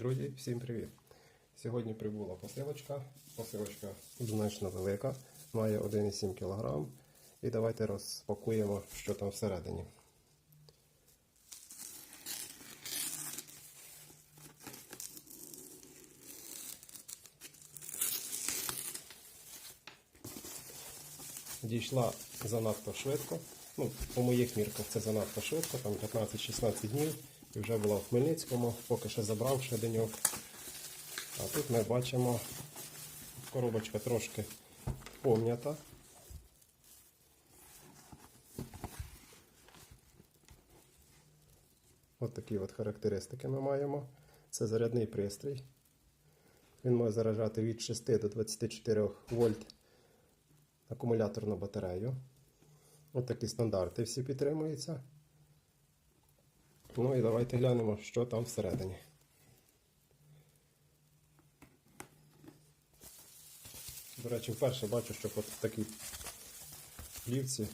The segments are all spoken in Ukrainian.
Друзі, всім привіт! Сьогодні прибула посилочка. Посилочка значно велика, має 1,7 кг. І давайте розпакуємо, що там всередині. Дійшла занадто швидко. Ну, по моїх мірках це занадто швидко, там 15-16 днів. І вже була в Хмельницькому, поки що забрав ще деньок. А тут ми бачимо, коробочка трошки пом'ята. От такі от характеристики ми маємо. Це зарядний пристрій. Він може заражати від 6 до 24 вольт акумуляторну батарею. Ось такі стандарти всі підтримуються. Ну і давайте глянемо, що там всередині. До речі, вперше бачу, що от в такій плівці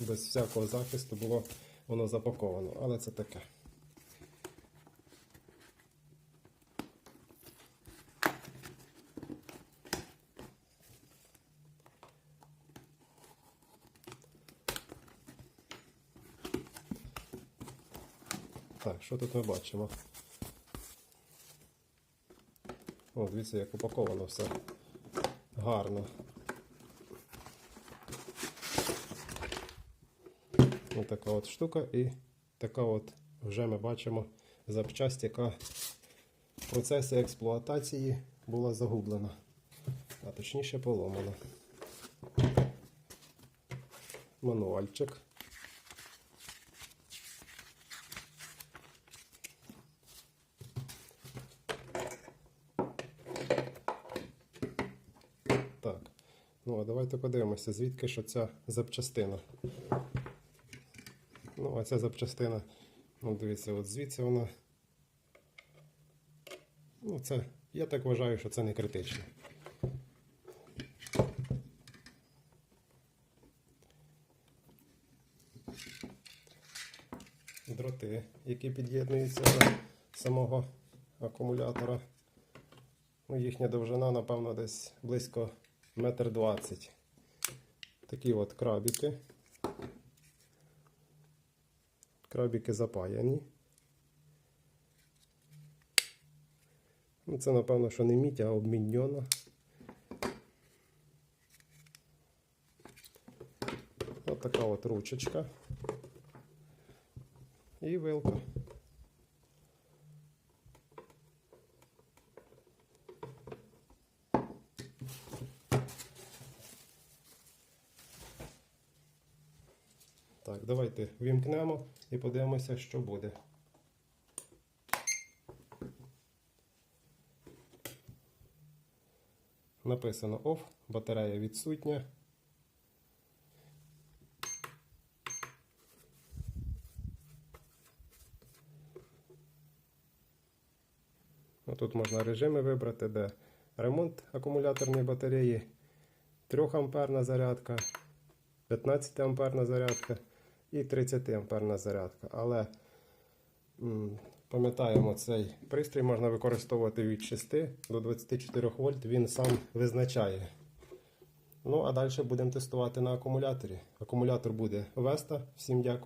без всякого захисту було воно запаковано, але це таке. Так, що тут ми бачимо? О, дивіться, як упаковано все гарно. Ось така от штука і така от вже ми бачимо запчасть, яка в процесі експлуатації була загублена, а точніше поломана. Мануальчик. Так, ну а давайте подивимося, звідки що ця запчастина. Ну, а ця запчастина, ну, дивіться, от звідси вона. Ну, це, я так вважаю, що це не критично. Дроти, які під'єднуються до самого акумулятора. Ну, їхня довжина, напевно, десь близько метр двадцять. Такі от крабіки. Крабіки запаяні. Ну, це, напевно, що не мідь, а обміньона. Ось така от ручечка. І вилка. Так, давайте вімкнемо і подивимося, що буде. Написано OFF, батарея відсутня. Ну, Тут можна режими вибрати, де ремонт акумуляторної батареї, 3 амперна зарядка, 15 амперна зарядка і 30 амперна зарядка. Але пам'ятаємо, цей пристрій можна використовувати від 6 до 24 вольт, він сам визначає. Ну, а далі будемо тестувати на акумуляторі. Акумулятор буде Веста. Всім дякую.